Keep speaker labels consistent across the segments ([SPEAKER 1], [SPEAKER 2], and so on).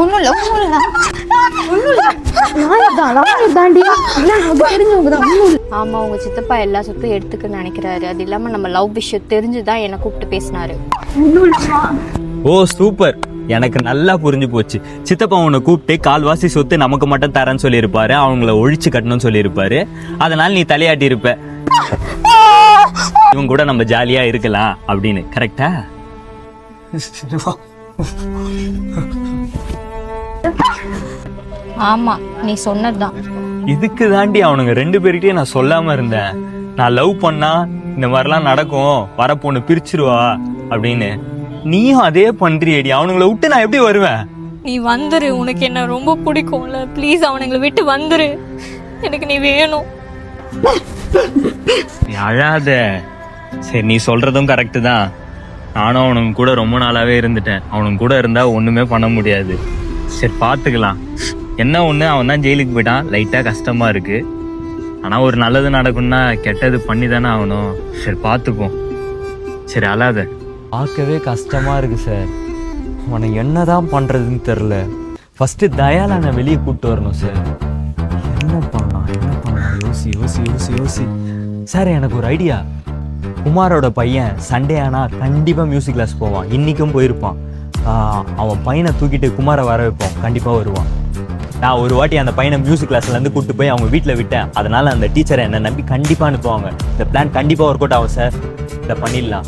[SPEAKER 1] ஒண்ணும் இல்ல ஒண்ணும் இல்ல ஒண்ணும் இல்ல தான் தாண்டி தெரிஞ்சவங்க தான்
[SPEAKER 2] சித்தப்பா எல்லா சொத்தும் எடுத்துக்க நினைக்கிறாரு. அது இல்லாம நம்ம லவ் விஷயம் தெரிஞ்சுதான் என்னை கூப்பிட்டு பேசினாரு.
[SPEAKER 3] Oh super. எனக்கு நல்லா புரிஞ்சு போச்சு. சித்தப்பா உன்னை கூப்பிட்டு கால்வாசி சொத்து நமக்கு மட்டும் தரேன்னு சொல்லியிருப்பாரு. அவங்கள ஒழிச்சு கட்டணும்னு சொல்லியிருப்பாரு. அதனால நீ தலையாட்டி இருப்ப. இவங்க கூட நம்ம ஜாலியா இருக்கலாம் அப்படின்னு. கரெக்டா
[SPEAKER 2] ஆமா நீ சொன்னதுதான்.
[SPEAKER 3] இதுக்கு தாண்டி அவனுங்க ரெண்டு பேர்கிட்டயும் நான் சொல்லாம இருந்தேன். நான் லவ் பண்ணா இந்த மாதிரிலாம் நடக்கும் வர பொண்ணு பிரிச்சிருவா அப்படின்னு. நீயும் அதே பண்றியடி அவனுங்கள விட்டு நான் எப்படி வருவேன்?
[SPEAKER 4] நீ வந்துரு உனக்கு என்ன ரொம்ப பிடிக்கும்ல? ப்ளீஸ் அவனுங்களை விட்டு வந்துரு. எனக்கு நீ வேணும்.
[SPEAKER 3] நீ அழாத. சரி நீ சொல்றதும் கரெக்டு தான். நானும் அவனுங்க கூட ரொம்ப நாளாவே இருந்துட்டேன். அவனுங்க கூட இருந்தா ஒண்ணுமே பண்ண முடியாது. சரி பார்த்துக்கலாம் என்ன ஒண்ணு? அவன் தான் ஜெயிலுக்கு போயிட்டான். லைட்டா கஷ்டமா இருக்கு. ஆனா ஒரு நல்லது நடக்கும்னா கெட்டது பண்ணி தானே ஆகணும். சரி பார்த்துப்போம் சரி அழாத. பார்க்கவே கஷ்டமா இருக்கு சார் அவனை என்னதான் பண்றதுன்னு தெரில ஃபர்ஸ்ட் தயாலான வெளியே கூப்பிட்டு வரணும் சார் என்ன பண்ணலாம் என்ன பண்ணலாம் யோசி யோசி யோசி யோசி. சார் எனக்கு ஒரு ஐடியா குமாரோட பையன் சண்டே ஆனால் கண்டிப்பாக மியூசிக் கிளாஸ் போவான். இன்றைக்கும் போயிருப்பான். அவன் பையனை தூக்கிட்டு குமாரை வர வைப்போம் கண்டிப்பாக வருவான். நான் ஒரு வாட்டி அந்த பையனை மியூசிக் கிளாஸ்லேருந்து கூப்பிட்டு போய் அவங்க வீட்டில் விட்டேன். அதனால் அந்த டீச்சரை என்னை நம்பி கண்டிப்பாக அனுப்புவாங்க. இந்த பிளான் கண்டிப்பாக ஒர்க் அவுட் ஆகும் சார் இதை பண்ணிடலாம்.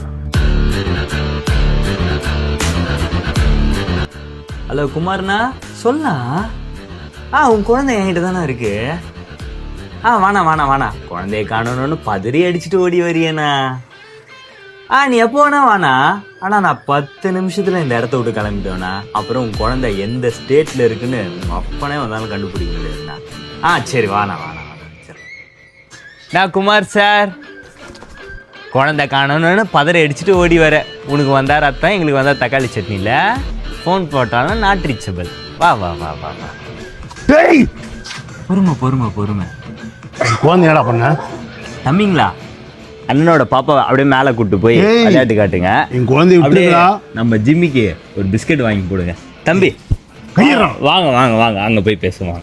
[SPEAKER 3] ஹலோ குமார்ண்ணா சொல்லா. ஆ உன் குழந்தை என்கிட்ட தானே இருக்குது ஆ வாணா வாணா வாணா குழந்தைய காணணும்னு பதறி அடிச்சுட்டு ஓடி வரியேண்ணா. ஆ நீ எப்போ வேணா வாணா ஆனால் நான் பத்து நிமிஷத்தில் இந்த இடத்த விட்டு கிளம்பிட்டேண்ணா. அப்புறம் உன் குழந்தை எந்த ஸ்டேட்டில் இருக்குன்னு அப்பனே வந்தாலும் கண்டுபிடிக்க முடியாதுண்ணா. ஆ சரி வாணா வாணா வாணா சரி. நான் குமார் சார். குழந்தை காணணும்னு பதறி அடிச்சுட்டு ஓடி வர. உனக்கு வந்தா ரத்தம் எங்களுக்கு வந்தா தக்காளி சட்னியில் ஃபோன் போட்டாலும் நாட் ரீச்சபிள் வா வா வா வா வா.
[SPEAKER 5] டேய்!
[SPEAKER 3] பொறுமை பொறுமை பொறுமை.
[SPEAKER 5] குழந்தை என்னடா பண்ண?
[SPEAKER 3] தம்பிங்களா? அண்ணனோட பாப்பாவை அப்படியே மேலே கூட்டு போய்
[SPEAKER 5] ஏய்.
[SPEAKER 3] விளையாட்டு காட்டுங்க.
[SPEAKER 5] என் குழந்தைய
[SPEAKER 3] அப்படியே நம்ம ஜிம்மிக்கு ஒரு பிஸ்கட் வாங்கி போடுங்க. தம்பி
[SPEAKER 5] கையிடுறா.
[SPEAKER 3] வாங்க வாங்க வாங்க அங்க போய் பேசுவாங்க